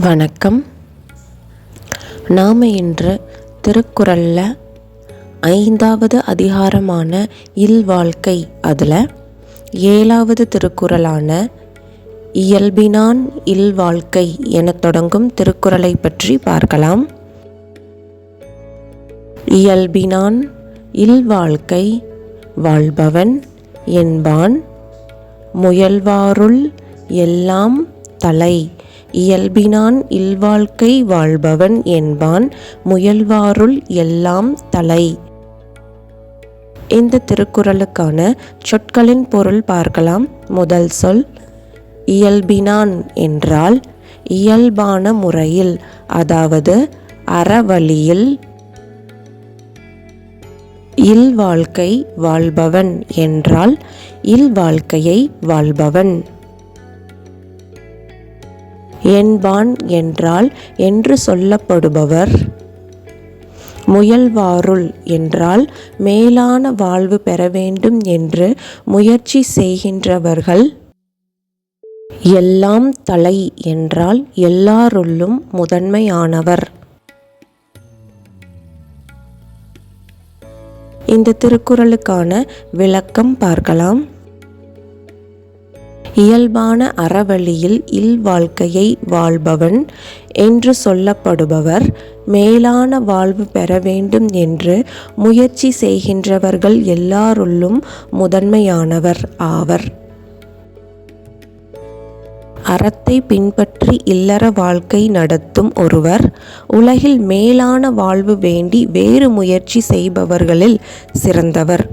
வணக்கம். நாம் இன்று திருக்குறளில் ஐந்தாவது அதிகாரமான இல்வாழ்க்கை அதில் ஏழாவது திருக்குறளான இயல்பினான் இல்வாழ்க்கை எனத் தொடங்கும் திருக்குறளை பற்றி பார்க்கலாம். இயல்பினான் இல்வாழ்க்கை வாழ்பவன் என்பான். முயல்வாருள் எல்லாம் தலை. இயல்பினான் இல்வாழ்க்கை வாழ்பவன் என்பான் முயல்வாருள் எல்லாம் தலை. இந்த திருக்குறளுக்கான சொற்களின் பொருள் பார்க்கலாம். முதல் சொல் இயல்பினான் என்றால் இயல்பான முறையில் அதாவது அறவழியில் இல்வாழ்க்கை வாழ்பவன் என்றால் இல்வாழ்க்கையை வாழ்பவன். என்பான் என்றால் என்று சொல்லப்படுபவர். முயல்வாருள் என்றால் மேலான வாழ்வு பெற வேண்டும் என்று முயற்சி செய்கின்றவர்கள். எல்லாம் தலை என்றால் எல்லாருள்ளும் முதன்மையானவர். இந்த திருக்குறளுக்கான விளக்கம் பார்க்கலாம். இயல்பான அறவழியில் இல்வாழ்க்கையை வாழ்பவன் என்று சொல்லப்படுபவர் மேலான வாழ்வு பெற வேண்டும் என்று முயற்சி செய்கின்றவர்கள் எல்லாருள்ளும் முதன்மையானவர் ஆவர். அறத்தை பின்பற்றி இல்லற வாழ்க்கை நடத்தும் ஒருவர் உலகில் மேலான வாழ்வு வேண்டி வேறு முயற்சி செய்பவர்களில் சிறந்தவர்.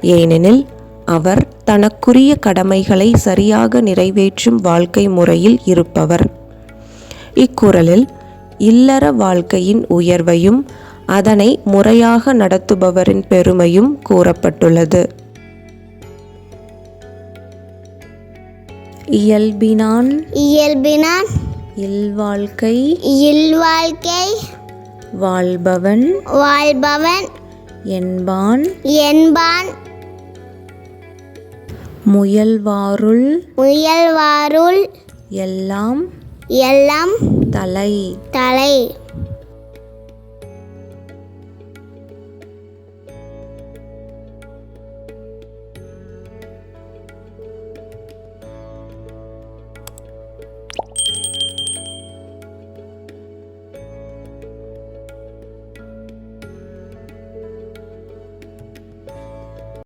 ஏனெனில் அவர் தனக்குரிய கடமைகளை சரியாக நிறைவேற்றும் வாழ்க்கை முறையில் இருப்பவர். இக்குறளில் இல்லற வாழ்க்கையின் உயர்வையும் அதனை முறையாக நடத்துபவரின் பெருமையும் கூறப்பட்டுள்ளது. இயல்பினான் இயல்பினான் இல்வாழ்க்கை இல்வாழ்க்கை வாழ்பவன் வாழ்பவன் என்பான் என்பான் முயல்வாருள் முயல்வாருள் எல்லாம் எல்லாம் தலை. தலை.